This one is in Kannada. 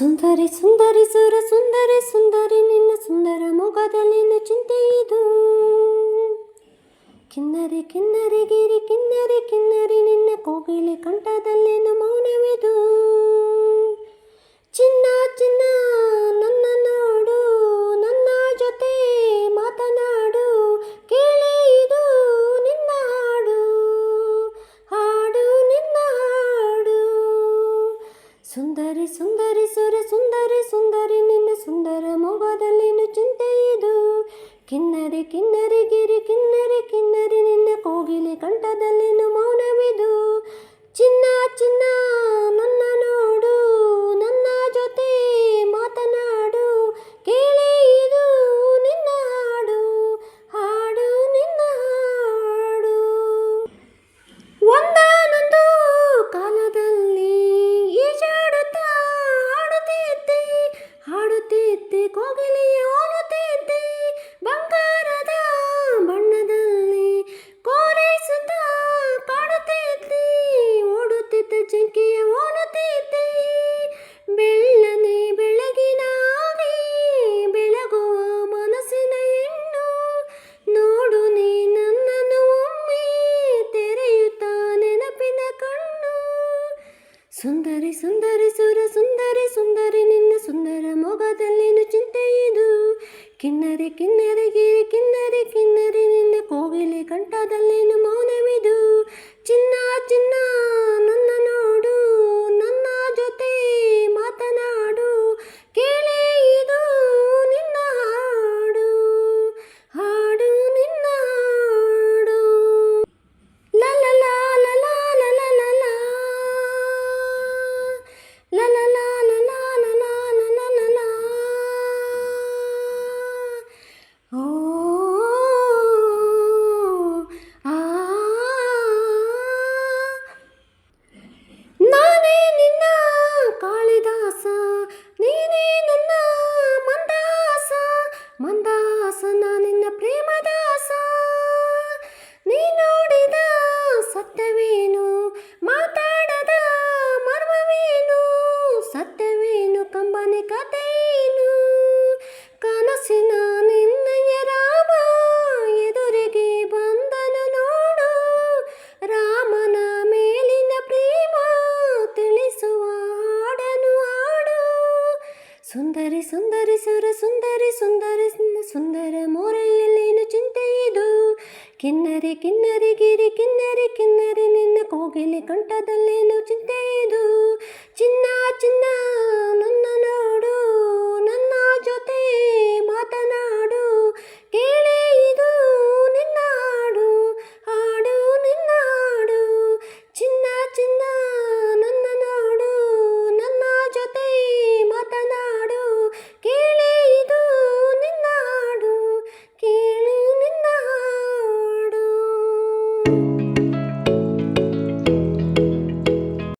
ಸುಂದರಿ ಸುಂದರಿ ಸುರ ಸುಂದರಿ ಸುಂದರಿ ನಿನ್ನ ಸುಂದರ ಮೊಗದಲ್ಲಿನ ಚಿಂತೆ ಇದು. ಕಿನ್ನರಿ ಕಿನ್ನರಿ ಗಿರಿ ಕಿನ್ನರಿ ಕಿನ್ನರಿ ನಿನ್ನ ಕೋಗಿಲೆ ಕಂಠದಲ್ಲಿನ ಮೌನವಿದು. ಕಂಠದಲ್ಲಿ ಸುಂದರಿ ಸುಂದರಿ ಸುರ ಸುಂದರಿ ಸುಂದರಿ ನಿನ್ನ ಸುಂದರ ಮೊಗದಲ್ಲಿನ ಚಿಂತೆ ಇದು ಕಿನ್ನರೆ ಕಿನ್ನರೆ ಗಿರಿ ದಾಸನ ನಿನ್ನ ಪ್ರೇಮದಾಸ ನೀ ನೋಡಿದ ಸತ್ಯವೇನು? ಸುಂದರಿ ಸುಂದರಿ ಸರ ಸುಂದರಿ ಸುಂದರಿ ಸುಂದರ ಮೋರೆಯಲ್ಲೇನು ಚಿಂತೆಯದು ಕಿನ್ನರಿ ಕಿನ್ನರಿ ಗಿರಿ ಕಿನ್ನರಿ ಕಿನ್ನರಿ ನಿನ್ನ ಕೋಗಿಲೆ ಕಂಠದಲ್ಲೇನು ಇದು. ಚಿನ್ನ ಚಿನ್ನ